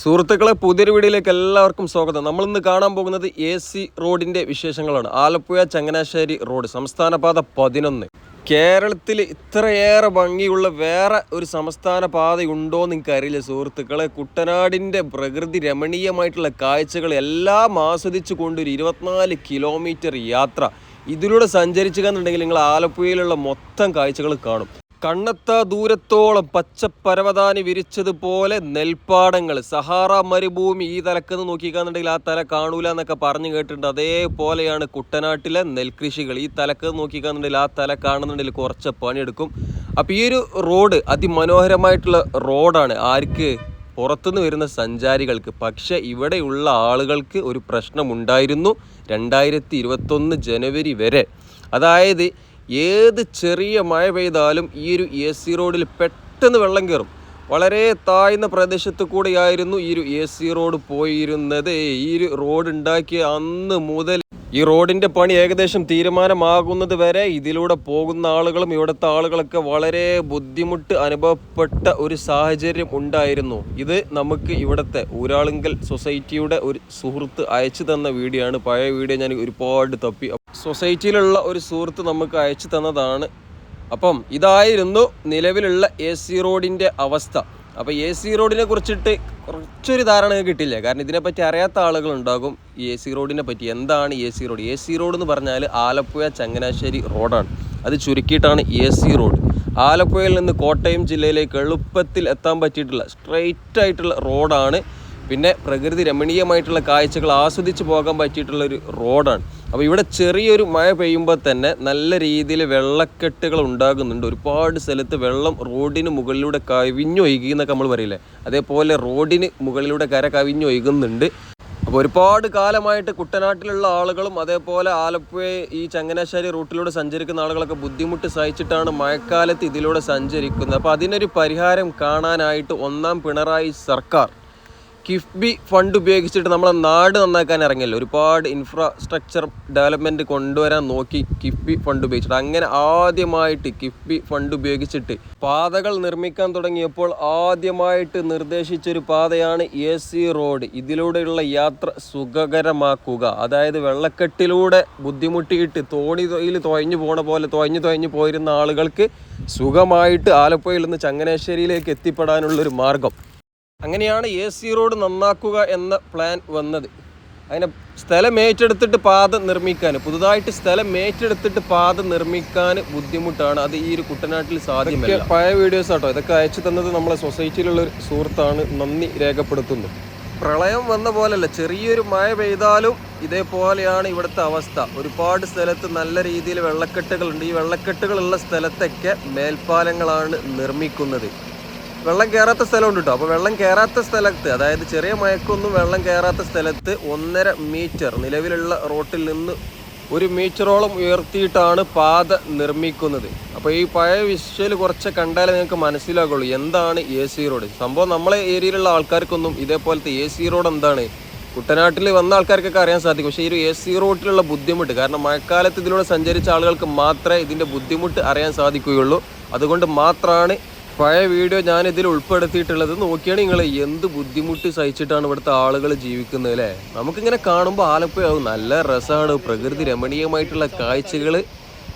സുഹൃത്തുക്കളെ പുതിയൊരു വീഡിയോയിലേക്ക് എല്ലാവർക്കും സ്വാഗതം. നമ്മളിന്ന് കാണാൻ പോകുന്നത് എ സി റോഡിന്റെ വിശേഷങ്ങളാണ്. ആലപ്പുഴ ചങ്ങനാശ്ശേരി റോഡ് സംസ്ഥാന പാത പതിനൊന്ന്. കേരളത്തിൽ ഇത്രയേറെ ഭംഗിയുള്ള വേറെ ഒരു സംസ്ഥാന പാതയുണ്ടോ എന്ന് എനിക്കറിയില്ല സുഹൃത്തുക്കളെ. കുട്ടനാടിന്റെ പ്രകൃതി രമണീയമായിട്ടുള്ള കാഴ്ചകൾ എല്ലാം ആസ്വദിച്ചു കൊണ്ടൊരു ഇരുപത്തിനാല് കിലോമീറ്റർ യാത്ര. ഇതിലൂടെ സഞ്ചരിച്ചു എന്നുണ്ടെങ്കിൽ നിങ്ങൾ ആലപ്പുഴയിലുള്ള മൊത്തം കാഴ്ചകൾ കാണും. കണ്ണെത്താ ദൂരത്തോളം പച്ചപ്പരവതാനി വിരിച്ചതുപോലെ നെൽപ്പാടങ്ങൾ. സഹാറ മരുഭൂമി ഈ തലക്കെന്ന് നോക്കിക്കാന്നുണ്ടെങ്കിൽ ആ തല കാണൂല എന്നൊക്കെ പറഞ്ഞു കേട്ടിട്ടുണ്ട്. അതേപോലെയാണ് കുട്ടനാട്ടിലെ നെൽകൃഷികൾ. ഈ തലക്കെന്ന് നോക്കിക്കാന്നുണ്ടെങ്കിൽ ആ തല കാണുന്നുണ്ടെങ്കിൽ കുറച്ച് പണിയെടുക്കും. അപ്പോൾ ഈ ഒരു റോഡ് അതിമനോഹരമായിട്ടുള്ള റോഡാണ്. ആർക്ക്? പുറത്തുനിന്ന് വരുന്ന സഞ്ചാരികൾക്ക്. പക്ഷേ ഇവിടെയുള്ള ആളുകൾക്ക് ഒരു പ്രശ്നമുണ്ടായിരുന്നു രണ്ടായിരത്തി ഇരുപത്തൊന്ന് ജനുവരി വരെ. അതായത് ഏത് ചെറിയ മഴ പെയ്താലും ഈ ഒരു എ സി റോഡിൽ പെട്ടെന്ന് വെള്ളം കയറും വളരെ താഴ്ന്ന പ്രദേശത്ത് കൂടെയായിരുന്നു ഈ ഒരു എ സി റോഡ് പോയിരുന്നത്. ഈ ഒരു റോഡ് ഉണ്ടാക്കിയ അന്ന് മുതൽ ഈ റോഡിന്റെ പണി ഏകദേശം തീരുമാനമാകുന്നത് വരെ ഇതിലൂടെ പോകുന്ന ആളുകളും ഇവിടുത്തെ ആളുകളൊക്കെ വളരെ ബുദ്ധിമുട്ട് അനുഭവപ്പെട്ട ഒരു സാഹചര്യം ഉണ്ടായിരുന്നു. ഇത് നമുക്ക് ഇവിടുത്തെ ഊരാളുങ്കൽ സൊസൈറ്റിയുടെ ഒരു സുഹൃത്ത് അയച്ചു തന്ന വീഡിയോ ആണ്. പഴയ വീഡിയോ ഞാൻ ഒരുപാട് തപ്പി. സൊസൈറ്റിയിലുള്ള ഒരു സുഹൃത്ത് നമുക്ക് അയച്ചു തന്നതാണ് അപ്പം ഇതായിരുന്നു നിലവിലുള്ള എ സി റോഡിന്റെ അവസ്ഥ. അപ്പോൾ എ സി റോഡിനെ കുറിച്ചിട്ട് കുറച്ചൊരു ധാരണ കിട്ടില്ല. കാരണം ഇതിനെപ്പറ്റി അറിയാത്ത ആളുകളുണ്ടാകും ഈ എ സി റോഡിനെ പറ്റി. എന്താണ് A C road? A C road എന്ന് പറഞ്ഞാൽ ആലപ്പുഴ ചങ്ങനാശ്ശേരി റോഡാണ്. അത് ചുരുക്കിയിട്ടാണ് എ സി റോഡ്. ആലപ്പുഴയിൽ നിന്ന് കോട്ടയം ജില്ലയിലേക്ക് എളുപ്പത്തിൽ എത്താൻ പറ്റിയിട്ടുള്ള സ്ട്രെയിറ്റ് ആയിട്ടുള്ള റോഡാണ് പിന്നെ പ്രകൃതി രമണീയമായിട്ടുള്ള കാഴ്ചകൾ ആസ്വദിച്ച് പോകാൻ പറ്റിയിട്ടുള്ള ഒരു റോഡാണ്. അപ്പോൾ ഇവിടെ ചെറിയൊരു മഴ പെയ്യുമ്പോൾ തന്നെ നല്ല രീതിയിൽ വെള്ളക്കെട്ടുകൾ ഉണ്ടാകുന്നുണ്ട്. ഒരുപാട് സ്ഥലത്ത് വെള്ളം റോഡിന് മുകളിലൂടെ കവിഞ്ഞൊഴുകി എന്നൊക്കെ നമ്മൾ പറയില്ലേ? അതേപോലെ റോഡിന് മുകളിലൂടെ കര കവിഞ്ഞൊഴുകുന്നുണ്ട് അപ്പോൾ ഒരുപാട് കാലമായിട്ട് കുട്ടനാട്ടിലുള്ള ആളുകളും അതേപോലെ ആലപ്പുഴ ഈ ചങ്ങനാശ്ശേരി റൂട്ടിലൂടെ സഞ്ചരിക്കുന്ന ആളുകളൊക്കെ ബുദ്ധിമുട്ട് സഹിച്ചിട്ടാണ് മഴക്കാലത്ത് ഇതിലൂടെ സഞ്ചരിക്കുന്നത്. അപ്പോൾ അതിനൊരു പരിഹാരം കാണാനായിട്ട് ഒന്നാം പിണറായി സർക്കാർ കിഫ്ബി ഫണ്ട് ഉപയോഗിച്ചിട്ട് നമ്മളെ നാട് നന്നാക്കാൻ ഇറങ്ങിയല്ലോ? ഒരുപാട് ഇൻഫ്രാസ്ട്രക്ചർ ഡെവലപ്മെന്റ് കൊണ്ടുവരാൻ നോക്കി കിഫ്ബി ഫണ്ട് ഉപയോഗിച്ചിട്ട്. അങ്ങനെ ആദ്യമായിട്ട് കിഫ്ബി ഫണ്ട് ഉപയോഗിച്ചിട്ട് പാതകൾ നിർമ്മിക്കാൻ തുടങ്ങിയപ്പോൾ ആദ്യമായിട്ട് നിർദ്ദേശിച്ചൊരു പാതയാണ് എ സി റോഡ് ഇതിലൂടെയുള്ള യാത്ര സുഖകരമാക്കുക. അതായത് വെള്ളക്കെട്ടിലൂടെ ബുദ്ധിമുട്ടിയിട്ട് തോണി തൊയിൽ തുഴഞ്ഞു പോണ പോലെ തുഴഞ്ഞു തുഴഞ്ഞു പോയിരുന്ന ആളുകൾക്ക് സുഖമായിട്ട് ആലപ്പുഴയിൽ നിന്ന് ചങ്ങനാശ്ശേരിയിലേക്ക് എത്തിപ്പെടാനുള്ളൊരു മാർഗം. അങ്ങനെയാണ് എ സി റോഡ് നന്നാക്കുക എന്ന പ്ലാൻ വന്നത്. അങ്ങനെ സ്ഥലം ഏറ്റെടുത്തിട്ട് പാത നിർമ്മിക്കാൻ പുതുതായിട്ട് സ്ഥലം ഏറ്റെടുത്തിട്ട് പാത നിർമ്മിക്കാൻ ബുദ്ധിമുട്ടാണ്. അത് ഈ ഒരു കുട്ടനാട്ടിൽ സാധ്യമല്ല. പഴയ വീഡിയോസ് ആട്ടോ. ഇതൊക്കെ അയച്ചു തന്നത് നമ്മളെ സൊസൈറ്റിയിലുള്ള ഒരു സുഹൃത്താണ് നന്ദി രേഖപ്പെടുത്തുന്നു. പ്രളയം വന്ന പോലല്ല. ചെറിയൊരു മഴ പെയ്താലും ഇതേപോലെയാണ് ഇവിടുത്തെ അവസ്ഥ. ഒരുപാട് സ്ഥലത്ത് നല്ല രീതിയിൽ വെള്ളക്കെട്ടുകളുണ്ട്. ഈ വെള്ളക്കെട്ടുകളുള്ള സ്ഥലത്തൊക്കെ മേൽപ്പാലങ്ങളാണ് നിർമ്മിക്കുന്നത്. വെള്ളം കയറാത്ത സ്ഥലമുണ്ട് കേട്ടോ അപ്പോൾ വെള്ളം കയറാത്ത സ്ഥലത്ത് അതായത് ചെറിയ മയക്കൊന്നും വെള്ളം കയറാത്ത സ്ഥലത്ത് ഒന്നര മീറ്റർ നിലവിലുള്ള റോട്ടിൽ നിന്ന് ഒരു മീറ്ററോളം ഉയർത്തിയിട്ടാണ് പാത നിർമ്മിക്കുന്നത്. അപ്പോൾ ഈ പഴയ വിഷ്വൽ കുറച്ച് കണ്ടാലേ നിങ്ങൾക്ക് മനസ്സിലാകുള്ളൂ എന്താണ് എ സി റോഡ് സംഭവം നമ്മളെ ഏരിയയിലുള്ള ആൾക്കാർക്കൊന്നും ഇതേപോലത്തെ എ സി റോഡ് എന്താണ്? കുട്ടനാട്ടിൽ വന്ന ആൾക്കാർക്കൊക്കെ അറിയാൻ സാധിക്കും. പക്ഷേ ഈ ഒരു എ സി റോഡിലുള്ള ബുദ്ധിമുട്ട് കാരണം മഴക്കാലത്ത് ഇതിലൂടെ സഞ്ചരിച്ച ആളുകൾക്ക് മാത്രമേ ഇതിന്റെ ബുദ്ധിമുട്ട് അറിയാൻ സാധിക്കുകയുള്ളൂ. അതുകൊണ്ട് മാത്രമാണ് പഴയ വീഡിയോ ഞാൻ ഇതിൽ ഉൾപ്പെടുത്തിയിട്ടുള്ളത് നോക്കിയാണ് നിങ്ങൾ എന്ത് ബുദ്ധിമുട്ട് സഹിച്ചിട്ടാണ് ഇവിടുത്തെ ആളുകൾ ജീവിക്കുന്നത് അല്ലേ? നമുക്കിങ്ങനെ കാണുമ്പോൾ ആലപ്പുഴ നല്ല രസമാണ് പ്രകൃതി രമണീയമായിട്ടുള്ള കാഴ്ചകൾ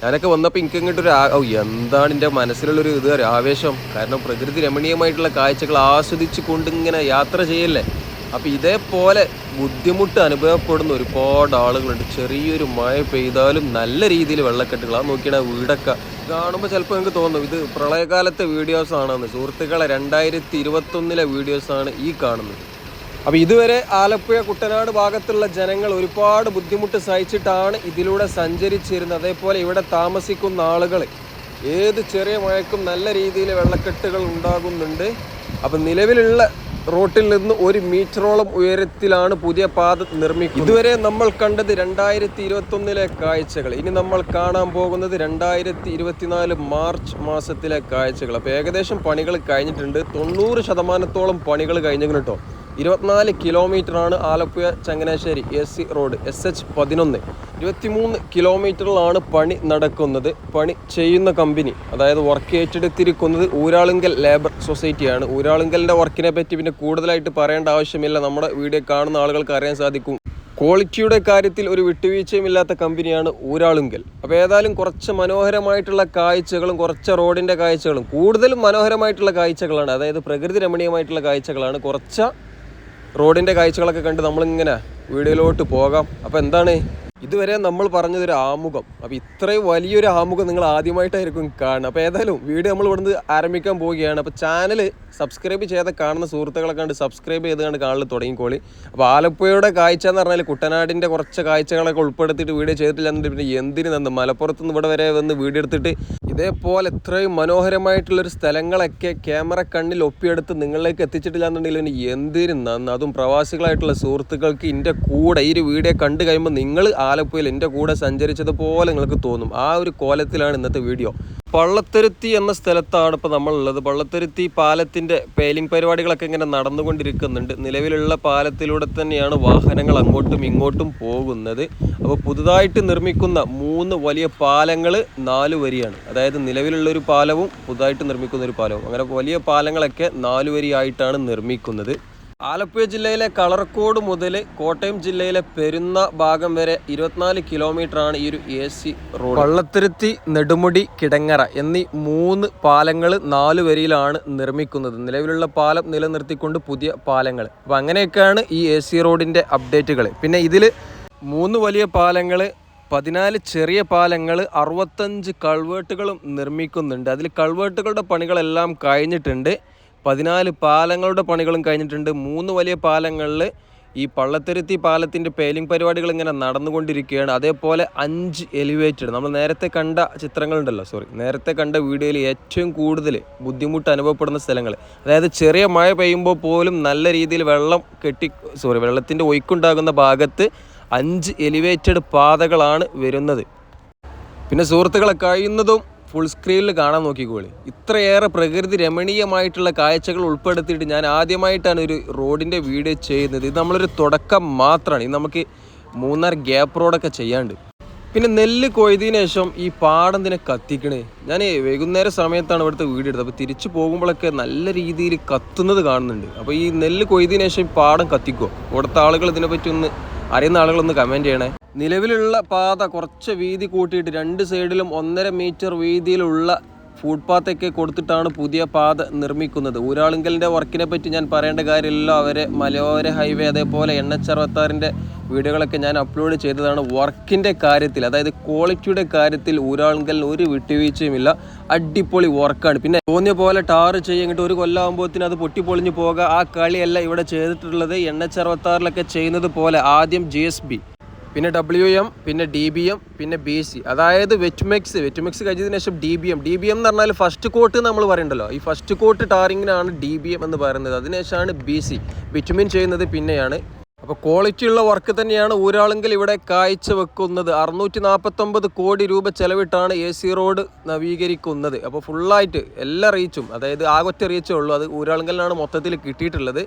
ഞാനൊക്കെ വന്നപ്പോൾ എനിക്ക് ഇങ്ങോട്ട് ഒരു ആ- ഓ എന്താണ് എന്റെ മനസ്സിലുള്ളൊരു ഇത് ഒരു ആവേശം. കാരണം പ്രകൃതി രമണീയമായിട്ടുള്ള കാഴ്ചകൾ ആസ്വദിച്ച് കൊണ്ടിങ്ങനെ യാത്ര ചെയ്യല്ലേ? അപ്പോൾ ഇതേപോലെ ബുദ്ധിമുട്ട് അനുഭവപ്പെടുന്ന ഒരുപാട് ആളുകളുണ്ട്. ചെറിയൊരു മഴ പെയ്താലും നല്ല രീതിയിൽ വെള്ളക്കെട്ടുകൾ ആ നോക്കിയാണ് വീടൊക്കെ കാണുമ്പോൾ ചിലപ്പോൾ നിങ്ങൾക്ക് തോന്നും ഇത് പ്രളയകാലത്തെ വീഡിയോസ് ആണെന്ന്. സുഹൃത്തുക്കളെ രണ്ടായിരത്തി ഇരുപത്തൊന്നിലെ ആണ് ഈ കാണുന്നത്. അപ്പോൾ ഇതുവരെ ആലപ്പുഴ കുട്ടനാട് ഭാഗത്തുള്ള ജനങ്ങൾ ഒരുപാട് ബുദ്ധിമുട്ട് സഹിച്ചിട്ടാണ് ഇതിലൂടെ സഞ്ചരിച്ചിരുന്നത്. അതേപോലെ ഇവിടെ താമസിക്കുന്ന ആളുകൾ ഏത് ചെറിയ മഴയ്ക്കും നല്ല രീതിയിൽ വെള്ളക്കെട്ടുകൾ ഉണ്ടാകുന്നുണ്ട്. അപ്പം നിലവിലുള്ള റോട്ടിൽ നിന്ന് ഒരു മീറ്ററോളം ഉയരത്തിലാണ് പുതിയ പാത നിർമ്മിക്കുന്നത്. ഇതുവരെ നമ്മൾ കണ്ടത് രണ്ടായിരത്തി ഇരുപത്തൊന്നിലെ കാഴ്ചകൾ. ഇനി നമ്മൾ കാണാൻ പോകുന്നത് രണ്ടായിരത്തി ഇരുപത്തിനാല് മാർച്ച് മാസത്തിലെ കാഴ്ചകൾ. അപ്പോൾ ഏകദേശം പണികൾ കഴിഞ്ഞിട്ടുണ്ട്. തൊണ്ണൂറ് ശതമാനത്തോളം പണികൾ കഴിഞ്ഞു കേട്ടോ. ഇരുപത്തിനാല് കിലോമീറ്ററാണ് Alappuzha Changanassery A C road S H പതിനൊന്ന്. ഇരുപത്തിമൂന്ന് കിലോമീറ്ററിലാണ് പണി നടക്കുന്നത്. പണി ചെയ്യുന്ന കമ്പനി അതായത് വർക്ക് ഏറ്റെടുത്തിരിക്കുന്നത് ഊരാളുങ്കൽ ലേബർ സൊസൈറ്റിയാണ്. ഊരാളുങ്കലിന്റെ വർക്കിനെ പറ്റി പിന്നെ കൂടുതലായിട്ട് പറയേണ്ട ആവശ്യമില്ല. നമ്മുടെ വീഡിയോ കാണുന്ന ആളുകൾക്ക് അറിയാൻ സാധിക്കും. ക്വാളിറ്റിയുടെ കാര്യത്തിൽ ഒരു വിട്ടുവീഴ്ചയുമില്ലാത്ത കമ്പനിയാണ് ഊരാളുങ്കൽ. അപ്പോൾ ഏതായാലും കുറച്ച് മനോഹരമായിട്ടുള്ള കാഴ്ചകളും കുറച്ച് റോഡിന്റെ കാഴ്ചകളും കൂടുതലും മനോഹരമായിട്ടുള്ള കാഴ്ചകളാണ്. അതായത് പ്രകൃതി രമണീയമായിട്ടുള്ള കാഴ്ചകളാണ്. കുറച്ച് റോഡിന്റെ കാഴ്ചകളൊക്കെ കണ്ട് നമ്മളിങ്ങനെ വീഡിയോയിലോട്ട് പോകാം. അപ്പോൾ എന്താണ് ഇതുവരെ നമ്മൾ പറഞ്ഞതൊരു ആമുഖം. അപ്പോൾ ഇത്രയും വലിയൊരു ആമുഖം നിങ്ങൾ ആദ്യമായിട്ടായിരിക്കും കാണുക. അപ്പോൾ ഏതായാലും വീഡിയോ നമ്മൾ ഇവിടുന്ന് ആരംഭിക്കാൻ പോവുകയാണ്. അപ്പോൾ ചാനൽ സബ്സ്ക്രൈബ് ചെയ്ത കാണുന്ന സുഹൃത്തുക്കളെ കണ്ട് സബ്സ്ക്രൈബ് ചെയ്ത് കണ്ട് കാണൽ തുടങ്ങിക്കോളി. അപ്പോൾ ആലപ്പുഴയുടെ കാഴ്ച എന്ന് പറഞ്ഞാൽ കുട്ടനാടിന്റെ കുറച്ച് കാഴ്ചകളൊക്കെ ഉൾപ്പെടുത്തിയിട്ട് വീഡിയോ ചെയ്തിട്ടില്ല എന്നിട്ട് പിന്നെ എന്തിന് നിന്ന് മലപ്പുറത്ത് നിന്ന് ഇവിടെ വരെ വന്ന് വീഡിയോ എടുത്തിട്ട് ഇതേപോലെ ഇത്രയും മനോഹരമായിട്ടുള്ളൊരു സ്ഥലങ്ങളൊക്കെ ക്യാമറ കണ്ണിൽ ഒപ്പിയെടുത്ത് നിങ്ങളിലേക്ക് എത്തിച്ചിട്ടില്ല എന്നുണ്ടെങ്കിൽ പിന്നെ എന്തിനു നന്ന്? അതും പ്രവാസികളായിട്ടുള്ള സുഹൃത്തുക്കൾക്ക് എന്റെ കൂടെ ഈ ഒരു വീഡിയോ കണ്ടു കഴിയുമ്പോൾ നിങ്ങൾ ആലപ്പുഴയിൽ എന്റെ കൂടെ സഞ്ചരിച്ചതുപോലെ നിങ്ങൾക്ക് തോന്നും. ആ ഒരു കോലത്തിലാണ് ഇന്നത്തെ വീഡിയോ. പള്ളത്തുരുത്തി എന്ന സ്ഥലത്താണ് ഇപ്പോൾ നമ്മളുള്ളത്. പള്ളത്തുരുത്തി പാലത്തിന്റെ പേലിംഗ് പരിപാടികളൊക്കെ ഇങ്ങനെ നടന്നുകൊണ്ടിരിക്കുന്നുണ്ട്. നിലവിലുള്ള പാലത്തിലൂടെ തന്നെയാണ് വാഹനങ്ങൾ അങ്ങോട്ടും ഇങ്ങോട്ടും പോകുന്നത്. അപ്പോൾ പുതുതായിട്ട് നിർമ്മിക്കുന്ന മൂന്ന് വലിയ പാലങ്ങൾ നാല് വരിയാണ്. അതായത് നിലവിലുള്ള ഒരു പാലവും പുതുതായിട്ട് നിർമ്മിക്കുന്ന ഒരു പാലവും. അങ്ങനെ വലിയ പാലങ്ങളൊക്കെ നാല് വരിയായിട്ടാണ് നിർമ്മിക്കുന്നത്. ആലപ്പുഴ ജില്ലയിലെ കളർക്കോട് മുതൽ കോട്ടയം ജില്ലയിലെ പെരുന്ന ഭാഗം വരെ ഇരുപത്തിനാല് കിലോമീറ്റർ ആണ് ഈ ഒരു A C road Vallathiruthi Nedumudi Kidangara എന്നീ മൂന്ന് പാലങ്ങൾ നാല് വരിയിലാണ് നിർമ്മിക്കുന്നത്. നിലവിലുള്ള പാലം നിലനിർത്തിക്കൊണ്ട് പുതിയ പാലങ്ങൾ. അപ്പോൾ അങ്ങനെയൊക്കെയാണ് ഈ എ സി റോഡിന്റെ അപ്ഡേറ്റുകൾ പിന്നെ ഇതിൽ മൂന്ന് വലിയ പാലങ്ങൾ പതിനാല് ചെറിയ പാലങ്ങൾ അറുപത്തഞ്ച് കൾവേട്ടുകളും നിർമ്മിക്കുന്നുണ്ട്. അതിൽ കൾവേട്ടുകളുടെ പണികളെല്ലാം കഴിഞ്ഞിട്ടുണ്ട്. പതിനാല് പാലങ്ങളുടെ പണികളും കഴിഞ്ഞിട്ടുണ്ട്. മൂന്ന് വലിയ പാലങ്ങളിൽ ഈ പള്ളത്തുരുത്തി പാലത്തിന്റെ പേലിംഗ് പരിപാടികൾ ഇങ്ങനെ നടന്നുകൊണ്ടിരിക്കുകയാണ്. അതേപോലെ അഞ്ച് എലിവേറ്റഡ് നമ്മൾ നേരത്തെ കണ്ട ചിത്രങ്ങളുണ്ടല്ലോ സോറി നേരത്തെ കണ്ട വീഡിയോയിൽ ഏറ്റവും കൂടുതൽ ബുദ്ധിമുട്ട് അനുഭവപ്പെടുന്ന സ്ഥലങ്ങൾ. അതായത് ചെറിയ മഴ പെയ്യുമ്പോൾ പോലും നല്ല രീതിയിൽ വെള്ളം കെട്ടി സോറി വെള്ളത്തിന്റെ ഒയ്ക്കുണ്ടാകുന്ന ഭാഗത്ത് അഞ്ച് എലിവേറ്റഡ് പാതകളാണ് വരുന്നത്. പിന്നെ സുഹൃത്തുക്കളെ കഴിയുന്നതും ഫുൾ സ്ക്രീനിൽ കാണാൻ നോക്കിക്കോളി ഇത്രയേറെ പ്രകൃതി രമണീയമായിട്ടുള്ള കാഴ്ചകൾ ഉൾപ്പെടുത്തിയിട്ട് ഞാൻ ആദ്യമായിട്ടാണ് ഒരു റോഡിന്റെ വീഡിയോ ചെയ്യുന്നത്. ഇത് നമ്മളൊരു തുടക്കം മാത്രമാണ് ഇത് നമുക്ക് മൂന്നാർ ഗ്യാപ്പ് റോഡൊക്കെ ചെയ്യാണ്ട്. പിന്നെ നെല്ല് കൊയ്തതിന് ശേഷം ഈ പാടം തന്നെ കത്തിക്കണേ. ഞാൻ വൈകുന്നേര സമയത്താണ് ഇവിടുത്തെ വീഡിയോ എടുത്തത്. അപ്പോൾ തിരിച്ചു പോകുമ്പോഴൊക്കെ നല്ല രീതിയിൽ കത്തുന്നത് കാണുന്നുണ്ട്. അപ്പോൾ ഈ നെല്ല് കൊയ്തതിന് ശേഷം പാടം കത്തിക്കുമോ ഇവിടുത്തെ ആളുകൾ ഇതിനെപ്പറ്റി ഒന്ന് അറിയുന്ന ആളുകളൊന്ന് കമന്റ് ചെയ്യണേ. നിലവിലുള്ള പാത കുറച്ച് വീതി കൂട്ടിയിട്ട് രണ്ട് സൈഡിലും ഒന്നര മീറ്റർ വീതിയിലുള്ള ഫുട്പാത്തൊക്കെ കൊടുത്തിട്ടാണ് പുതിയ പാത നിർമ്മിക്കുന്നത്. ഊരാളുങ്കലിന്റെ വർക്കിനെ പറ്റി ഞാൻ പറയേണ്ട കാര്യമില്ല അവരെ മലയോര ഹൈവേ അതേപോലെ എൻ എച്ച് അറുപത്താറിന്റെ വീഡിയോകളൊക്കെ ഞാൻ അപ്ലോഡ് ചെയ്തതാണ്. വർക്കിന്റെ കാര്യത്തിൽ അതായത് ക്വാളിറ്റിയുടെ കാര്യത്തിൽ ഊരാളുങ്കലിന് ഒരു വിട്ടുവീഴ്ചയുമില്ല. അടിപൊളി വർക്കാണ്. പിന്നെ തോന്നിയ പോലെ ടാർ ചെയ്യങ്ങിട്ട് ഒരു കൊല്ലാകുമ്പോഴത്തിന് അത് പൊട്ടിപ്പൊളിഞ്ഞു പോകുക ആ കളിയല്ല ഇവിടെ ചെയ്തിട്ടുള്ളത്. എൻ എച്ച് അറുപത്താറിലൊക്കെ ചെയ്യുന്നത് പോലെ ആദ്യം ജി എസ് ബി. പിന്നെ ഡബ്ല്യു എം പിന്നെ ഡി ബി എം പിന്നെ ബി സി അതായത് വെറ്റ്മെക്സ് വെറ്റ്മെക്സ് കഴിഞ്ഞതിന് ശേഷം D B M D B M എന്ന് പറഞ്ഞാൽ ഫസ്റ്റ് കോട്ട് നമ്മൾ പറയണ്ടല്ലോ. ഈ ഫസ്റ്റ് കോട്ട് ടാറിങ്ങിനാണ് ഡി ബി എം എന്ന് പറയുന്നത്. അതിനുശേഷമാണ് ബി സി വിറ്റമിൻ ചെയ്യുന്നത് പിന്നെയാണ്. അപ്പോൾ ക്വാളിറ്റി ഉള്ള വർക്ക് തന്നെയാണ് ഊരാളെങ്കിൽ ഇവിടെ കാഴ്ച വെക്കുന്നത് അറുന്നൂറ്റി നാൽപ്പത്തൊമ്പത് കോടി രൂപ ചെലവിട്ടാണ് എ സി റോഡ് നവീകരിക്കുന്നത്. അപ്പോൾ ഫുള്ളായിട്ട് എല്ലാ റീച്ചും അതായത് ആകൊറ്റ റീച്ചേ ഉള്ളൂ. അത് ഊരാളുങ്കലിനാണ് മൊത്തത്തിൽ കിട്ടിയിട്ടുള്ളത്.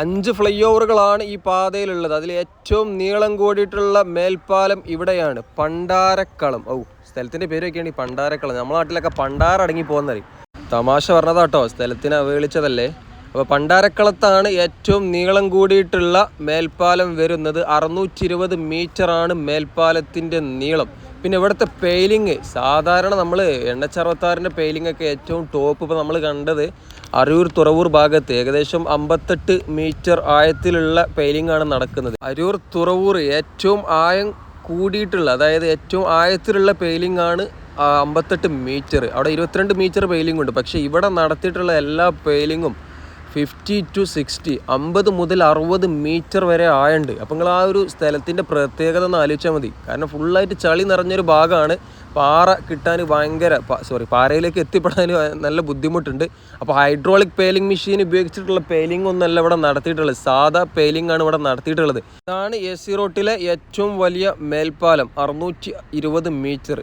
അഞ്ച് ഫ്ലൈ ഓവറുകളാണ് ഈ പാതയിലുള്ളത്. അതിൽ ഏറ്റവും നീളം കൂടിയിട്ടുള്ള മേൽപ്പാലം ഇവിടെയാണ്. പണ്ടാരക്കളം. ഓ സ്ഥലത്തിന്റെ പേരൊക്കെയാണ് ഈ പണ്ടാരക്കളം. നമ്മുടെ നാട്ടിലൊക്കെ പണ്ടാര അടങ്ങി പോകുന്നറിയും തമാശ പറഞ്ഞതാട്ടോ. സ്ഥലത്തിന് അവഹേളിച്ചതല്ലേ? അപ്പോൾ പണ്ടാരക്കളത്താണ് ഏറ്റവും നീളം കൂടിയിട്ടുള്ള മേൽപ്പാലം വരുന്നത്. അറുന്നൂറ്റി ഇരുപത് മീറ്ററാണ് മേൽപ്പാലത്തിന്റെ നീളം. പിന്നെ ഇവിടുത്തെ പെയിലിങ് സാധാരണ നമ്മൾ എണ്ണച്ചറുപത്താറിന്റെ പെയിലിംഗ് ഒക്കെ ഏറ്റവും ടോപ്പ് ഇപ്പോൾ നമ്മൾ കണ്ടത് അരൂർ തുറവൂർ ഭാഗത്ത് ഏകദേശം അമ്പത്തെട്ട് മീറ്റർ ആഴത്തിലുള്ള ആണ് നടക്കുന്നത്. അരൂർ തുറവൂർ ഏറ്റവും ആയം കൂടിയിട്ടുള്ള അതായത് ഏറ്റവും ആഴത്തിലുള്ള ആണ് അമ്പത്തെട്ട് മീറ്റർ. അവിടെ ഇരുപത്തിരണ്ട് മീറ്റർ പെയിലിംഗ് ഉണ്ട്. പക്ഷേ ഇവിടെ നടത്തിയിട്ടുള്ള എല്ലാ പെയിലിങ്ങും ഫിഫ്റ്റി ടു സിക്സ്റ്റി അമ്പത് മുതൽ അറുപത് മീറ്റർ വരെ ആയുണ്ട് അപ്പോൾ നിങ്ങൾ ആ ഒരു സ്ഥലത്തിന്റെ പ്രത്യേകത ഒന്ന് ആലോചിച്ചാൽ മതി. കാരണം ഫുള്ളായിട്ട് ചളി നിറഞ്ഞൊരു ഭാഗമാണ്. പാറ കിട്ടാൻ ഭയങ്കര സോറി പാറയിലേക്ക് എത്തിപ്പെടാൻ നല്ല ബുദ്ധിമുട്ടുണ്ട്. അപ്പോൾ ഹൈഡ്രോളിക് പേലിംഗ് മെഷീൻ ഉപയോഗിച്ചിട്ടുള്ള പേലിംഗ് ഒന്നല്ല ഇവിടെ നടത്തിയിട്ടുള്ളത്. സാധാ പേലിംഗ് ആണ് ഇവിടെ നടത്തിയിട്ടുള്ളത്. ഇതാണ് എ സി റോട്ടിലെ ഏറ്റവും വലിയ മേൽപ്പാലം അറുന്നൂറ്റി ഇരുപത് മീറ്റർ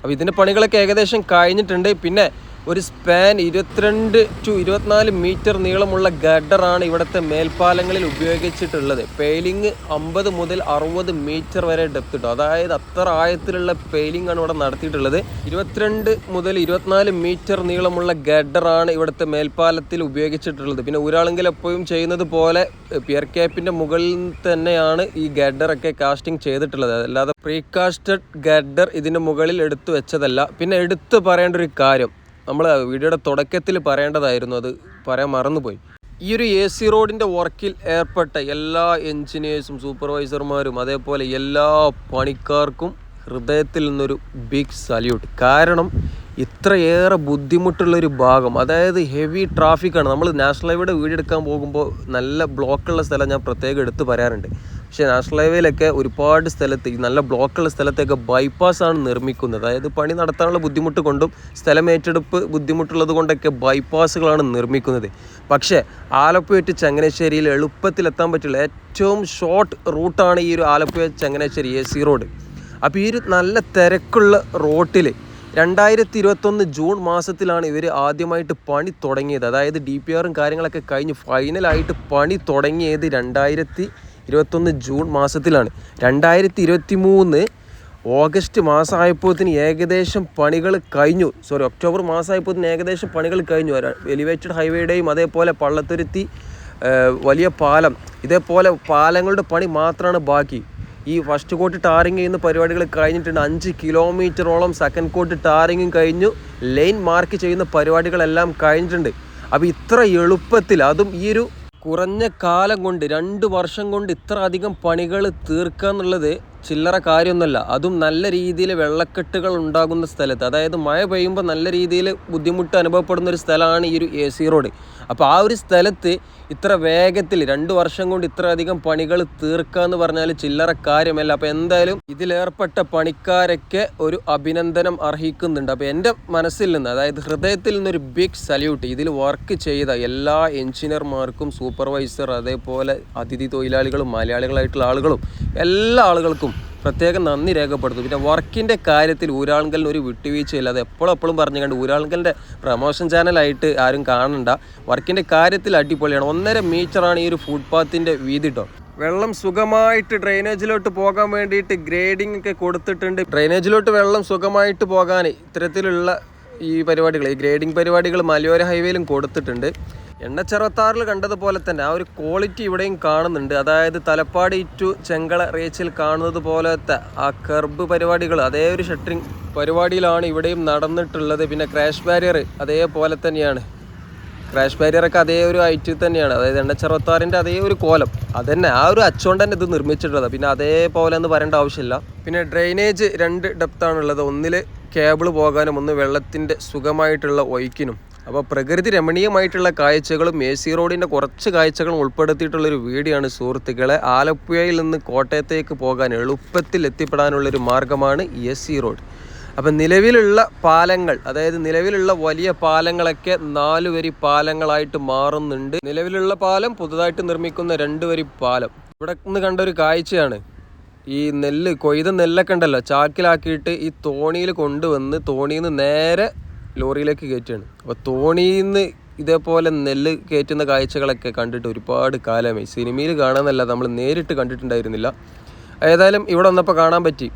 അപ്പോൾ ഇതിന്റെ പണികളൊക്കെ ഏകദേശം കഴിഞ്ഞിട്ടുണ്ട്. പിന്നെ ഒരു സ്പാൻ ഇരുപത്തിരണ്ട് ടു ഇരുപത്തിനാല് മീറ്റർ നീളമുള്ള ഗഡറാണ് ഇവിടുത്തെ മേൽപ്പാലങ്ങളിൽ ഉപയോഗിച്ചിട്ടുള്ളത്. പെയിലിംഗ് അമ്പത് മുതൽ അറുപത് മീറ്റർ വരെ ഡെപ്ത് കിട്ടും അതായത് അത്ര ആയത്തിലുള്ള പെയിലിംഗ് ആണ് ഇവിടെ നടത്തിയിട്ടുള്ളത്. ഇരുപത്തിരണ്ട് മുതൽ ഇരുപത്തിനാല് മീറ്റർ നീളമുള്ള ഗഡറാണ് ഇവിടുത്തെ മേൽപ്പാലത്തിൽ ഉപയോഗിച്ചിട്ടുള്ളത്. പിന്നെ ഒരാളെങ്കിലും എപ്പോഴും ചെയ്യുന്നത് പോലെ പിയർ ക്യാപ്പിന്റെ മുകളിൽ തന്നെയാണ് ഈ ഗഡറൊക്കെ കാസ്റ്റിംഗ് ചെയ്തിട്ടുള്ളത്. അല്ലാതെ പ്രീകാസ്റ്റഡ് ഗഡർ ഇതിന്റെ മുകളിൽ എടുത്തു വെച്ചതല്ല. പിന്നെ എടുത്തു പറയേണ്ട ഒരു കാര്യം നമ്മൾ വീഡിയോയുടെ തുടക്കത്തിൽ പറയേണ്ടതായിരുന്നു അത് പറയാൻ മറന്നുപോയി. ഈ ഒരു എ സി റോഡിന്റെ വർക്കിൽ ഏർപ്പെട്ട എല്ലാ എൻജിനീയേഴ്സും സൂപ്പർവൈസർമാരും അതേപോലെ എല്ലാ പണിക്കാർക്കും ഹൃദയത്തിൽ നിന്നൊരു ബിഗ് സല്യൂട്ട് കാരണം ഇത്രയേറെ ബുദ്ധിമുട്ടുള്ളൊരു ഭാഗം അതായത് ഹെവി ട്രാഫിക്കാണ് നമ്മൾ നാഷണൽ ഹൈവേയുടെ വീടെടുക്കാൻ പോകുമ്പോൾ നല്ല ബ്ലോക്കുള്ള സ്ഥലം ഞാൻ പ്രത്യേകം എടുത്ത് പറയാറുണ്ട്. പക്ഷേ നാഷണൽ ഹൈവേയിലൊക്കെ ഒരുപാട് സ്ഥലത്ത് നല്ല ബ്ലോക്കുള്ള സ്ഥലത്തൊക്കെ ബൈപ്പാസാണ് നിർമ്മിക്കുന്നത്. അതായത് പണി നടത്താനുള്ള ബുദ്ധിമുട്ട് കൊണ്ടും സ്ഥലം ഏറ്റെടുപ്പ് ബുദ്ധിമുട്ടുള്ളത് കൊണ്ടൊക്കെ ബൈപ്പാസുകളാണ് നിർമ്മിക്കുന്നത്. പക്ഷേ ആലപ്പുഴ ടു ചങ്ങനാശ്ശേരിയിൽ എളുപ്പത്തിൽ എത്താൻ പറ്റുള്ള ഏറ്റവും ഷോർട്ട് റൂട്ടാണ് ഈ ഒരു Alappuzha Changanassery A C road അപ്പോൾ ഈ ഒരു നല്ല തിരക്കുള്ള റോട്ടിൽ രണ്ടായിരത്തി ഇരുപത്തൊന്ന് ജൂൺ മാസത്തിലാണ് ഇവർ ആദ്യമായിട്ട് പണി തുടങ്ങിയത്. അതായത് ഡി പി ആറും കാര്യങ്ങളൊക്കെ കഴിഞ്ഞ് ഫൈനലായിട്ട് പണി തുടങ്ങിയത് രണ്ടായിരത്തി ഇരുപത്തൊന്ന് ജൂൺ മാസത്തിലാണ്. രണ്ടായിരത്തി ഇരുപത്തി മൂന്ന് ഓഗസ്റ്റ് മാസമായപ്പോഴത്തിന് ഏകദേശം പണികൾ കഴിഞ്ഞു. സോറി ഒക്ടോബർ മാസമായപ്പോഴത്തിന് ഏകദേശം പണികൾ കഴിഞ്ഞു. എലിവേറ്റഡ് ഹൈവേയുടെയും അതേപോലെ പള്ളത്തുരുത്തി വലിയ പാലം. ഇതേപോലെ പാലങ്ങളുടെ പണി മാത്രമാണ് ബാക്കി. ഈ ഫസ്റ്റ് കോട്ട് ടാറിങ് ചെയ്യുന്ന പരിപാടികൾ കഴിഞ്ഞിട്ടുണ്ട്. അഞ്ച് കിലോമീറ്ററോളം സെക്കൻഡ് കോട്ട് ടാറിങ്ങും കഴിഞ്ഞു. ലൈൻ മാർക്ക് ചെയ്യുന്ന പരിപാടികളെല്ലാം കഴിഞ്ഞിട്ടുണ്ട്. അപ്പോൾ ഇത്ര എളുപ്പത്തിൽ അതും ഈ ഒരു കുറഞ്ഞ കാലം കൊണ്ട് രണ്ട് വർഷം കൊണ്ട് ഇത്ര അധികം പണികൾ തീർക്കുക എന്നുള്ളത് ചില്ലറ കാര്യമൊന്നുമല്ല. അതും നല്ല രീതിയിൽ വെള്ളക്കെട്ടുകൾ ഉണ്ടാകുന്ന സ്ഥലത്ത് അതായത് മഴ പെയ്യുമ്പോൾ നല്ല രീതിയിൽ ബുദ്ധിമുട്ട് അനുഭവപ്പെടുന്ന ഒരു സ്ഥലമാണ് ഈ ഒരു എ സി റോഡ് അപ്പോൾ ആ ഒരു സ്ഥലത്ത് ഇത്ര വേഗത്തിൽ രണ്ട് വർഷം കൊണ്ട് ഇത്ര അധികം പണികൾ തീർക്കുക എന്ന് പറഞ്ഞാൽ ചില്ലറ കാര്യമല്ല. അപ്പോൾ എന്തായാലും ഇതിലേർപ്പെട്ട പണിക്കാരൊക്കെ ഒരു അഭിനന്ദനം അർഹിക്കുന്നുണ്ട്. അപ്പോൾ എന്റെ മനസ്സിൽ നിന്ന് അതായത് ഹൃദയത്തിൽ നിന്നൊരു ബിഗ് സല്യൂട്ട് ഇതിൽ വർക്ക് ചെയ്ത എല്ലാ എഞ്ചിനീയർമാർക്കും സൂപ്പർവൈസർ അതേപോലെ അതിഥി തൊഴിലാളികളും മലയാളികളായിട്ടുള്ള ആളുകളും എല്ലാ ആളുകൾക്കും പ്രത്യേകം നന്ദി രേഖപ്പെടുത്തും പിന്നെ വർക്കിന്റെ കാര്യത്തിൽ ഊരാളുങ്കലിന് ഒരു വിട്ടുവീഴ്ചയില്ല അത് എപ്പോഴും എപ്പോഴും പറഞ്ഞു കണ്ട് ഊരാളുങ്കലിന്റെ പ്രൊമോഷൻ ചാനലായിട്ട് ആരും കാണണ്ട. വർക്കിന്റെ കാര്യത്തിൽ അടിപൊളിയാണ്. ഒന്നര മീറ്ററാണ് ഈ ഒരു ഫുട്പാത്തിന്റെ വീതി വെള്ളം സുഖമായിട്ട് ഡ്രെയിനേജിലോട്ട് പോകാൻ വേണ്ടിയിട്ട് ഗ്രേഡിംഗ് ഒക്കെ കൊടുത്തിട്ടുണ്ട്. ഡ്രെയിനേജിലോട്ട് വെള്ളം സുഖമായിട്ട് പോകാൻ ഇത്തരത്തിലുള്ള ഈ പരിപാടികൾ ഈ ഗ്രേഡിംഗ് പരിപാടികൾ മലയോര ഹൈവേയിലും കൊടുത്തിട്ടുണ്ട്. എണ്ണച്ചെറുപത്താറിൽ കണ്ടതുപോലെ തന്നെ ആ ഒരു ക്വാളിറ്റി ഇവിടെയും കാണുന്നുണ്ട്. അതായത് തലപ്പാടി ടു ചെങ്കള റേച്ചിൽ കാണുന്നത് പോലത്തെ ആ കർബ് പരിപാടികൾ അതേ ഒരു ഷട്ടറിങ് പരിപാടിയിലാണ് ഇവിടെയും നടന്നിട്ടുള്ളത്. പിന്നെ ക്രാഷ് ബാരിയർ അതേപോലെ തന്നെയാണ്. ക്രാഷ് ബാരിയറൊക്കെ അതേ ഒരു ഹൈറ്റിൽ തന്നെയാണ്. അതായത് എണ്ണച്ചെറുപത്താറിന്റെ അതേ ഒരു കോലം. അതന്നെ ആ ഒരു അച്ചുകൊണ്ട് തന്നെ ഇത് നിർമ്മിച്ചിട്ടുള്ളത്. പിന്നെ അതേപോലെ എന്ന് പറയേണ്ട ആവശ്യമില്ല. പിന്നെ ഡ്രെയിനേജ് രണ്ട് ഡെപ്താണുള്ളത് ഒന്നിൽ കേബിൾ പോകാനും ഒന്ന് വെള്ളത്തിന്റെ സുഖമായിട്ടുള്ള ഒഴുക്കിനും. അപ്പോൾ പ്രകൃതി രമണീയമായിട്ടുള്ള കാഴ്ചകളും എ സി റോഡിന്റെ കുറച്ച് കാഴ്ചകളും ഉൾപ്പെടുത്തിയിട്ടുള്ളൊരു വീഡിയോ ആണ് സുഹൃത്തുക്കളെ. ആലപ്പുഴയിൽ നിന്ന് കോട്ടയത്തേക്ക് പോകാൻ എളുപ്പത്തിൽ എത്തിപ്പെടാനുള്ളൊരു മാർഗമാണ് എ സി റോഡ്. അപ്പം നിലവിലുള്ള പാലങ്ങൾ അതായത് നിലവിലുള്ള വലിയ പാലങ്ങളൊക്കെ നാല് വരി പാലങ്ങളായിട്ട് മാറുന്നുണ്ട്. നിലവിലുള്ള പാലം പുതുതായിട്ട് നിർമ്മിക്കുന്ന രണ്ട് വരി പാലം. ഇവിടെ നിന്ന് കണ്ട ഒരു കാഴ്ചയാണ്. ഈ നെല്ല് കൊയ്ത നെല്ലൊക്കെ ഉണ്ടല്ലോ ചാക്കിലാക്കിയിട്ട് ഈ തോണിയിൽ കൊണ്ടുവന്ന് തോണിയിൽ നിന്ന് നേരെ ലോറിയിലേക്ക് കയറ്റുകയാണ്. അപ്പോൾ തോണിയിൽ നിന്ന് ഇതേപോലെ നെല്ല് കയറ്റുന്ന കാഴ്ചകളൊക്കെ കണ്ടിട്ട് ഒരുപാട് കാലമായി. സിനിമയിൽ കാണാമെന്നല്ല നമ്മൾ നേരിട്ട് കണ്ടിട്ടുണ്ടായിരുന്നില്ല. ഏതായാലും ഇവിടെ വന്നപ്പോൾ കാണാൻ പറ്റി.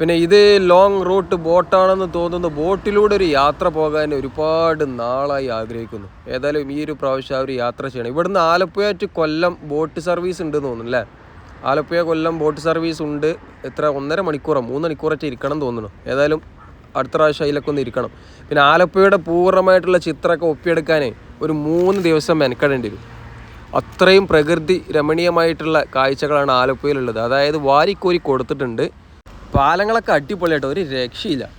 പിന്നെ ഇത് ലോങ് റൂട്ട് ബോട്ടാണെന്ന് തോന്നുന്നു. ബോട്ടിലൂടെ ഒരു യാത്ര പോകാൻ ഒരുപാട് നാളായി ആഗ്രഹിക്കുന്നു. ഏതായാലും ഈ ഒരു പ്രാവശ്യം ആ ഒരു യാത്ര ചെയ്യണം. ഇവിടുന്ന് Alappuzha to Kollam boat service ഉണ്ട് തോന്നുന്നു അല്ലേ? ആലപ്പുഴ കൊല്ലം ബോട്ട് സർവീസ് ഉണ്ട്. എത്ര? ഒന്നര മണിക്കൂറോ? മൂന്ന് മണിക്കൂറൊക്കെ ഇരിക്കണം തോന്നുന്നു. ഏതായാലും അടുത്ത പ്രാവശ്യം അതിലൊക്കെ ഒന്ന് ഇരിക്കണം. പിന്നെ ആലപ്പുഴയുടെ പൂർണമായിട്ടുള്ള ചിത്രമൊക്കെ ഒപ്പിയെടുക്കാനേ ഒരു മൂന്ന് ദിവസം മെനക്കെടേണ്ടി വരും. അത്രയും പ്രകൃതി രമണീയമായിട്ടുള്ള കാഴ്ചകളാണ് ആലപ്പുഴയിലുള്ളത്. അതായത് വാരിക്കോരി കൊടുത്തിട്ടുണ്ട്. പാലങ്ങളൊക്കെ അടിപൊളിയായിട്ട് ഒരു രക്ഷയില്ല.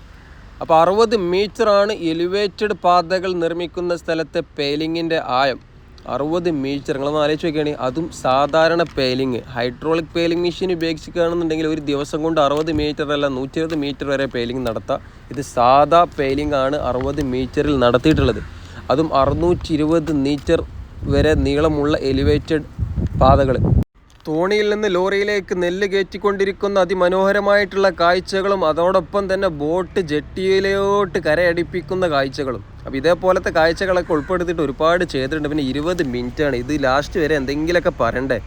അപ്പോൾ അറുപത് മീറ്ററാണ് എലിവേറ്റഡ് പാതകൾ നിർമ്മിക്കുന്ന സ്ഥലത്തെ പേലിങ്ങിന്റെ ആയം. അറുപത് മീറ്റർ നിങ്ങളൊന്ന് ആലോചിച്ച് നോക്കുകയാണെങ്കിൽ അതും സാധാരണ പേലിങ് ഹൈഡ്രോളിക് പേലിംഗ് മെഷീൻ ഉപയോഗിക്കുകയാണെന്നുണ്ടെങ്കിൽ ഒരു ദിവസം കൊണ്ട് അറുപത് മീറ്റർ അല്ല നൂറ്റി ഇരുപത് മീറ്റർ വരെ പേലിംഗ് നടത്താം. ഇത് സാധാ പേലിംഗ് ആണ് അറുപത് മീറ്ററിൽ നടത്തിയിട്ടുള്ളത്. അതും അറുന്നൂറ്റി ഇരുപത് മീറ്റർ വരെ നീളമുള്ള എലിവേറ്റഡ് പാതകൾ. തോണിയിൽ നിന്ന് ലോറിയിലേക്ക് നെല്ല് കയറ്റിക്കൊണ്ടിരിക്കുന്ന അതിമനോഹരമായിട്ടുള്ള കാഴ്ചകളും അതോടൊപ്പം തന്നെ ബോട്ട് ജെട്ടിയിലോട്ട് കരയടിപ്പിക്കുന്ന കാഴ്ചകളും. അപ്പോൾ ഇതേപോലത്തെ കാഴ്ചകളൊക്കെ ഉൾപ്പെടുത്തിയിട്ട് ഒരുപാട് ചെയ്തിട്ടുണ്ട്. പിന്നെ ഇരുപത് ആണ് ഇത് ലാസ്റ്റ് വരെ എന്തെങ്കിലുമൊക്കെ പറയണ്ടേ?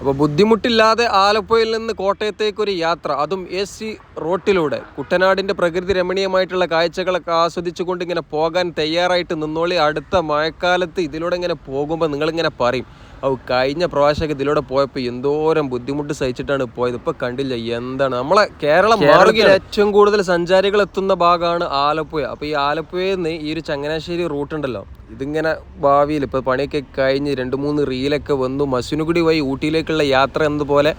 അപ്പോൾ ബുദ്ധിമുട്ടില്ലാതെ ആലപ്പുഴയിൽ നിന്ന് കോട്ടയത്തേക്ക് ഒരു യാത്ര. അതും എ സി റോട്ടിലൂടെ. കുട്ടനാടിന്റെ പ്രകൃതി രമണീയമായിട്ടുള്ള കാഴ്ചകളൊക്കെ ആസ്വദിച്ചുകൊണ്ട് ഇങ്ങനെ പോകാൻ തയ്യാറായിട്ട് നിന്നോളി. അടുത്ത മഴക്കാലത്ത് ഇതിലൂടെ ഇങ്ങനെ പോകുമ്പോൾ നിങ്ങളിങ്ങനെ പറയും. ഔ കഴിഞ്ഞ പ്രാവശ്യമൊക്കെ ഇതിലൂടെ പോയപ്പോൾ എന്തോരം ബുദ്ധിമുട്ട് സഹിച്ചിട്ടാണ് പോയത്. ഇപ്പൊ കണ്ടില്ല എന്താണ്? നമ്മളെ കേരളം മാറുകയാണ്. ഏറ്റവും കൂടുതൽ സഞ്ചാരികൾ എത്തുന്ന ഭാഗമാണ് ആലപ്പുഴ. അപ്പൊ ഈ ആലപ്പുഴയിൽ നിന്ന് ഈ ഒരു ചങ്ങനാശ്ശേരി റൂട്ട് ഉണ്ടല്ലോ ഇതിങ്ങനെ ഭാവിയിൽ ഇപ്പൊ പണിയൊക്കെ കഴിഞ്ഞ് രണ്ട് മൂന്ന് റീലൊക്കെ വന്നു. മസിനുകുടി വഴി ഊട്ടിയിലേക്കുള്ള യാത്ര എന്നതുപോലെ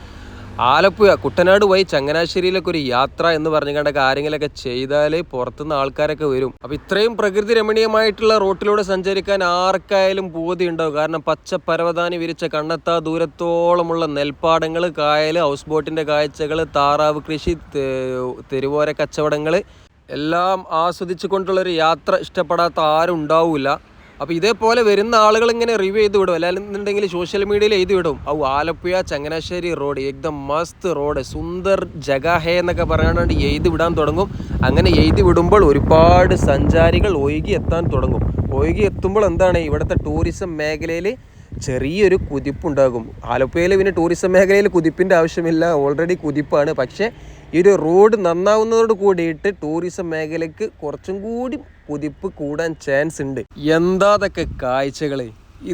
ആലപ്പുഴ കുട്ടനാട് വഴി ചങ്ങനാശ്ശേരിയിലൊക്കെ ഒരു യാത്ര എന്ന് പറഞ്ഞു കണ്ട കാര്യങ്ങളൊക്കെ ചെയ്താൽ പുറത്തുനിന്ന് ആൾക്കാരൊക്കെ വരും. അപ്പൊ ഇത്രയും പ്രകൃതി രമണീയമായിട്ടുള്ള റോട്ടിലൂടെ സഞ്ചരിക്കാൻ ആർക്കായാലും ബോധി ഉണ്ടാവും കാരണം പച്ച പരവതാനി വിരിച്ച കണ്ണെത്താ ദൂരത്തോളമുള്ള നെൽപ്പാടങ്ങൾ കായൽ ഹൗസ് ബോട്ടിന്റെ കാഴ്ചകൾ താറാവ് കൃഷി തെരുവോര കച്ചവടങ്ങൾ എല്ലാം ആസ്വദിച്ചു കൊണ്ടുള്ളൊരു യാത്ര ഇഷ്ടപ്പെടാത്ത ആരും ഉണ്ടാവില്ല അപ്പോൾ ഇതേപോലെ വരുന്ന ആളുകൾ ഇങ്ങനെ റിവ്യൂ ചെയ്ത് വിടും. അല്ലാന്നുണ്ടെങ്കിൽ സോഷ്യൽ മീഡിയയിൽ എഴുതി വിടും. ഔ ആലപ്പുഴ ചങ്ങനാശ്ശേരി റോഡ് ഏകദം മസ്ത് റോഡ് സുന്ദർ ജഗാഹേ എന്നൊക്കെ പറയാണ്ട് എഴുതി വിടാൻ തുടങ്ങും. അങ്ങനെ എഴുതി വിടുമ്പോൾ ഒരുപാട് സഞ്ചാരികൾ ഒഴുകി എത്താൻ തുടങ്ങും. ഒഴുകി എത്തുമ്പോൾ എന്താണ്? ഇവിടുത്തെ ടൂറിസം മേഖലയിൽ ചെറിയൊരു കുതിപ്പുണ്ടാകും. ആലപ്പുഴയിൽ പിന്നെ ടൂറിസം മേഖലയിൽ കുതിപ്പിന്റെ ആവശ്യമില്ല. ഓൾറെഡി കുതിപ്പാണ്. പക്ഷേ ഈ ഒരു റോഡ് നന്നാവുന്നതോട് കൂടിയിട്ട് ടൂറിസം മേഖലയ്ക്ക് കുറച്ചും കൂടി കുതിപ്പ് കൂടാൻ ചാൻസ് ഉണ്ട്. എന്താതൊക്കെ കാഴ്ചകൾ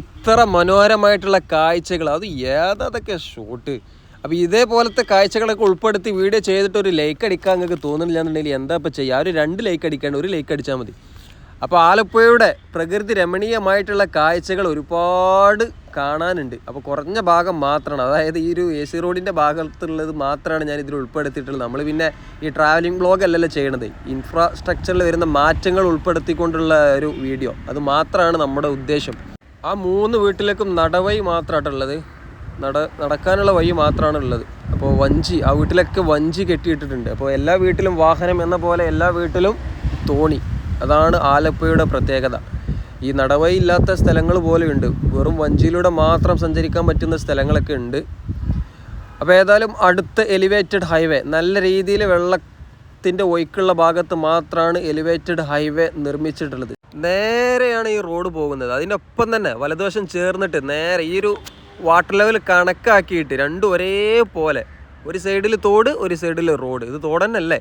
ഇത്ര മനോഹരമായിട്ടുള്ള കാഴ്ചകൾ അത് ഏതാതൊക്കെ ഷോട്ട് അപ്പോൾ ഇതേപോലത്തെ കാഴ്ചകളൊക്കെ ഉൾപ്പെടുത്തി വീഡിയോ ചെയ്തിട്ട് ഒരു ലൈക്ക് അടിക്കാൻ നിങ്ങൾക്ക് തോന്നുന്നില്ല എന്നുണ്ടെങ്കിൽ എന്താ ഇപ്പോൾ ചെയ്യുക ഒരു രണ്ട് ലൈക്ക് അടിക്കാണ്ട് ഒരു ലൈക്ക് അടിച്ചാൽ മതി. അപ്പോൾ ആലപ്പുഴയുടെ പ്രകൃതി രമണീയമായിട്ടുള്ള കാഴ്ചകൾ ഒരുപാട് കാണാനുണ്ട്. അപ്പോൾ കുറഞ്ഞ ഭാഗം മാത്രമാണ്. അതായത് ഈ ഒരു എ സി റോഡിന്റെ ഭാഗത്തുള്ളത് മാത്രമാണ് ഞാൻ ഇതിൽ ഉൾപ്പെടുത്തിയിട്ടുള്ളത്. നമ്മൾ പിന്നെ ഈ ട്രാവലിംഗ് ബ്ലോഗ് അല്ലല്ലോ ചെയ്യണത്. ഇൻഫ്രാസ്ട്രക്ചറിൽ വരുന്ന മാറ്റങ്ങൾ ഉൾപ്പെടുത്തിക്കൊണ്ടുള്ള ഒരു വീഡിയോ അത് മാത്രമാണ് നമ്മുടെ ഉദ്ദേശം. ആ മൂന്ന് വീട്ടിലേക്കും നടവഴി മാത്രമായിട്ടുള്ളത് നട നടക്കാനുള്ള വഴി മാത്രമാണ് ഉള്ളത് അപ്പോൾ വഞ്ചി ആ വീട്ടിലൊക്കെ വഞ്ചി കെട്ടിയിട്ടിട്ടുണ്ട്. അപ്പോൾ എല്ലാ വീട്ടിലും വാഹനം എന്ന പോലെ എല്ലാ വീട്ടിലും തോണി. അതാണ് ആലപ്പുഴയുടെ പ്രത്യേകത. ഈ നടവയില്ലാത്ത സ്ഥലങ്ങൾ പോലെയുണ്ട്. വെറും വഞ്ചിയിലൂടെ മാത്രം സഞ്ചരിക്കാൻ പറ്റുന്ന സ്ഥലങ്ങളൊക്കെ ഉണ്ട്. അപ്പോൾ ഏതായാലും അടുത്ത എലിവേറ്റഡ് ഹൈവേ നല്ല രീതിയിൽ വെള്ളത്തിന്റെ ഒഴുക്കുള്ള ഭാഗത്ത് മാത്രമാണ് എലിവേറ്റഡ് ഹൈവേ നിർമ്മിച്ചിട്ടുള്ളത്. നേരെയാണ് ഈ റോഡ് പോകുന്നത്. അതിനൊപ്പം തന്നെ വലതുവശം ചേർന്നിട്ട് നേരെ ഈ ഒരു വാട്ടർ ലെവൽ കണക്കാക്കിയിട്ട് രണ്ടും ഒരേപോലെ ഒരു സൈഡിൽ തോട് ഒരു സൈഡിൽ റോഡ് ഇത് തോട് തന്നെ അല്ലേ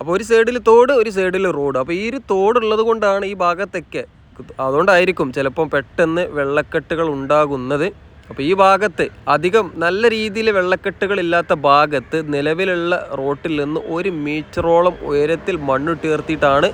അപ്പോൾ ഒരു സൈഡിൽ തോട് ഒരു സൈഡിൽ റോഡ്. അപ്പോൾ ഈ ഒരു തോടുള്ളത് കൊണ്ടാണ് ഈ ഭാഗത്തൊക്കെ അതുകൊണ്ടായിരിക്കും ചിലപ്പം പെട്ടെന്ന് വെള്ളക്കെട്ടുകൾ ഉണ്ടാകുന്നത്. അപ്പോൾ ഈ ഭാഗത്ത് അധികം നല്ല രീതിയിൽ വെള്ളക്കെട്ടുകൾ ഇല്ലാത്ത ഭാഗത്ത് നിലവിലുള്ള റോട്ടിൽ നിന്ന് ഒരു മീറ്ററോളം ഉയരത്തിൽ മണ്ണ് മണ്ണിട്ടീർത്തിയിട്ടാണ്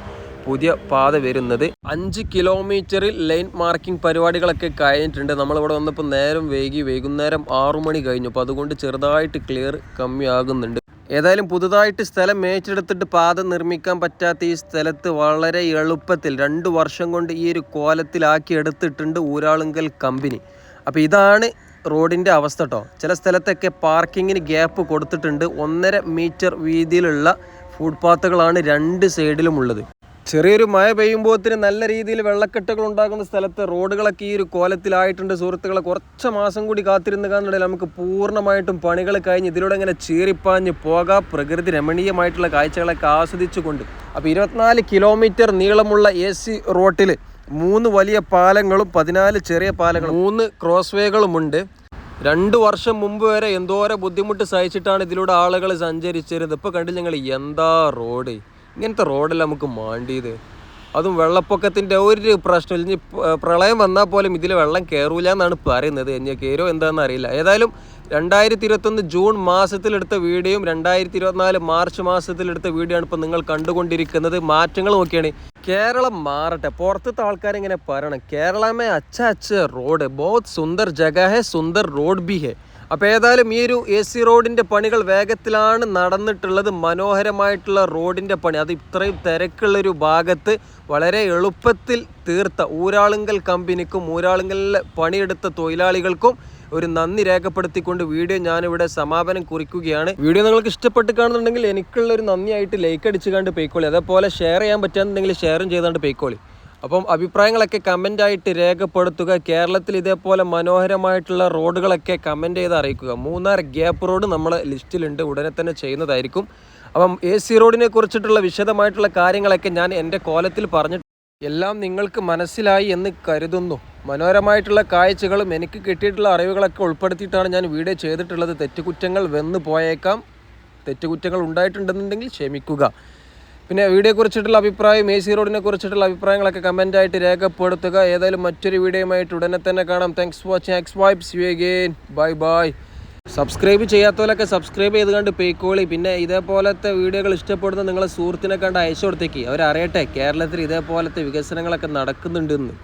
പുതിയ പാത വരുന്നത്. അഞ്ച് കിലോമീറ്ററിൽ ലൈൻ മാർക്കിംഗ് പരിപാടികളൊക്കെ കഴിഞ്ഞിട്ടുണ്ട്. നമ്മളിവിടെ വന്നപ്പോൾ നേരം വൈകി വൈകുന്നേരം ആറു മണി കഴിഞ്ഞു. അപ്പോൾ അതുകൊണ്ട് ചെറുതായിട്ട് ക്ലിയർ കമ്മിയാകുന്നുണ്ട്. ഏതായാലും പുതുതായിട്ട് സ്ഥലം മേച്ചെടുത്തിട്ട് പാത നിർമ്മിക്കാൻ പറ്റാത്ത ഈ സ്ഥലത്ത് വളരെ എളുപ്പത്തിൽ രണ്ട് വർഷം കൊണ്ട് ഈ ഒരു കോലത്തിലാക്കി എടുത്തിട്ടുണ്ട് ഊരാളുങ്കൽ കമ്പനി. അപ്പോൾ ഇതാണ് റോഡിന്റെ അവസ്ഥ കേട്ടോ ചില സ്ഥലത്തൊക്കെ പാർക്കിങ്ങിന് ഗ്യാപ്പ് കൊടുത്തിട്ടുണ്ട്. ഒന്നര മീറ്റർ വീതിയിലുള്ള ഫുട്പാത്തുകളാണ് രണ്ട് സൈഡിലും ഉള്ളത്. ചെറിയൊരു മഴ പെയ്യുമ്പോഴത്തിന് നല്ല രീതിയിൽ വെള്ളക്കെട്ടുകൾ ഉണ്ടാകുന്ന സ്ഥലത്ത് റോഡുകളൊക്കെ ഈ ഒരു കോലത്തിലായിട്ടുണ്ട്. സുഹൃത്തുക്കളെ കുറച്ച് മാസം കൂടി കാത്തിരുന്ന് കാണുന്നുണ്ടെങ്കിൽ നമുക്ക് പൂർണമായിട്ടും പണികൾ കഴിഞ്ഞ് ഇതിലൂടെ ഇങ്ങനെ ചീറിപ്പാഞ്ഞ് പോകാം. പ്രകൃതി രമണീയമായിട്ടുള്ള കാഴ്ചകളൊക്കെ ആസ്വദിച്ചുകൊണ്ട്. അപ്പോൾ ഇരുപത്തിനാല് കിലോമീറ്റർ നീളമുള്ള എ സി റോട്ടിൽ മൂന്ന് വലിയ പാലങ്ങളും പതിനാല് ചെറിയ പാലങ്ങളും മൂന്ന് ക്രോസ് വേകളുമുണ്ട് രണ്ട് വർഷം മുമ്പ് വരെ എന്തോരം ബുദ്ധിമുട്ട് സഹിച്ചിട്ടാണ് ഇതിലൂടെ ആളുകൾ സഞ്ചരിച്ചിരുന്നത്. ഇപ്പോൾ കണ്ടില്ല ഞങ്ങൾ എന്താ റോഡ്? ഇങ്ങനത്തെ റോഡല്ല നമുക്ക് മാണ്ടിയത്? അതും വെള്ളപ്പൊക്കത്തിന്റെ ഒരു പ്രശ്നമില്ല ഇനി പ്രളയം വന്നാൽ പോലും ഇതിൽ വെള്ളം കയറൂല എന്നാണ് പറയുന്നത്. ഇനി കയറോ എന്താണെന്ന് അറിയില്ല. ഏതായാലും രണ്ടായിരത്തി ഇരുപത്തൊന്ന് ജൂൺ മാസത്തിലെടുത്ത വീഡിയോയും രണ്ടായിരത്തി ഇരുപത്തിനാല് മാർച്ച് മാസത്തിലെടുത്ത വീഡിയോ ആണ് ഇപ്പോൾ നിങ്ങൾ കണ്ടുകൊണ്ടിരിക്കുന്നത്. മാറ്റങ്ങൾ നോക്കിയാണ്. കേരളം മാറട്ടെ. പുറത്തത്തെ ആൾക്കാരിങ്ങനെ പറയണം. കേരളമേ അച്ഛ അച്ഛ റോഡ്. ബോത്ത് സുന്ദർ ജഗ ഹെ സുന്ദർ റോഡ് ബി ഹെ അപ്പോൾ ഏതായാലും ഈ ഒരു എ സി റോഡിന്റെ പണികൾ വേഗത്തിലാണ് നടന്നിട്ടുള്ളത്. മനോഹരമായിട്ടുള്ള റോഡിന്റെ പണി. അത് ഇത്രയും തിരക്കുള്ളൊരു ഭാഗത്ത് വളരെ എളുപ്പത്തിൽ തീർത്ത ഊരാളുങ്കൽ കമ്പനിക്കും ഊരാളുങ്കലിൽ പണിയെടുത്ത തൊഴിലാളികൾക്കും ഒരു നന്ദി രേഖപ്പെടുത്തിക്കൊണ്ട് വീഡിയോ ഞാനിവിടെ സമാപനം കുറിക്കുകയാണ്. വീഡിയോ നിങ്ങൾക്ക് ഇഷ്ടപ്പെട്ട് കാണുന്നുണ്ടെങ്കിൽ എനിക്കുള്ള ഒരു നന്ദിയായിട്ട് ലൈക്ക് അടിച്ചു കണ്ട് പോയിക്കോളി അതേപോലെ ഷെയർ ചെയ്യാൻ പറ്റാന്നുണ്ടെങ്കിൽ ഷെയറും ചെയ്താണ്ട് പോയിക്കോളി അപ്പം അഭിപ്രായങ്ങളൊക്കെ കമന്റായിട്ട് രേഖപ്പെടുത്തുക കേരളത്തിൽ ഇതേപോലെ മനോഹരമായിട്ടുള്ള റോഡുകളൊക്കെ കമന്റ് ചെയ്ത് അറിയിക്കുക. മൂന്നാർ ഗ്യാപ്പ് റോഡ് നമ്മൾ ലിസ്റ്റിലുണ്ട് ഉടനെ തന്നെ ചെയ്യുന്നതായിരിക്കും. അപ്പം എ സി റോഡിനെ കുറിച്ചിട്ടുള്ള വിശദമായിട്ടുള്ള കാര്യങ്ങളൊക്കെ ഞാൻ എന്റെ കോലത്തിൽ പറഞ്ഞിട്ട് എല്ലാം നിങ്ങൾക്ക് മനസ്സിലായി എന്ന് കരുതുന്നു. മനോഹരമായിട്ടുള്ള കാഴ്ചകളും എനിക്ക് കിട്ടിയിട്ടുള്ള അറിവുകളൊക്കെ ഉൾപ്പെടുത്തിയിട്ടാണ് ഞാൻ വീഡിയോ ചെയ്തിട്ടുള്ളത്. തെറ്റുകുറ്റങ്ങൾ വന്നു പോയേക്കാം. തെറ്റുകുറ്റങ്ങൾ ഉണ്ടായിട്ടുണ്ടെന്നുണ്ടെങ്കിൽ ക്ഷമിക്കുക. പിന്നെ വീഡിയോ കുറിച്ചിട്ടുള്ള അഭിപ്രായം എ സി റോഡിനെ കുറിച്ചിട്ടുള്ള അഭിപ്രായങ്ങളൊക്കെ കമന്റായിട്ട് രേഖപ്പെടുത്തുക. ഏതായാലും മറ്റൊരു വീഡിയോയുമായിട്ട് ഉടനെ തന്നെ കാണാം. Thanks for watching X vibes you again bye bye subscribe ചെയ്യാത്തവരൊക്കെ subscribe ചെയ്ത് കണ്ട് പേക്കോളി. പിന്നെ ഇതേപോലത്തെ വീഡിയോകൾ ഇഷ്ടപ്പെടുന്ന നിങ്ങളെ സുഹൃത്തിനെ കണ്ട് അയച്ചു കൊടുത്തേക്ക്. അവരറിയട്ടെ കേരളത്തിൽ ഇതേപോലത്തെ വികസനങ്ങളൊക്കെ നടക്കുന്നുണ്ടെന്ന്.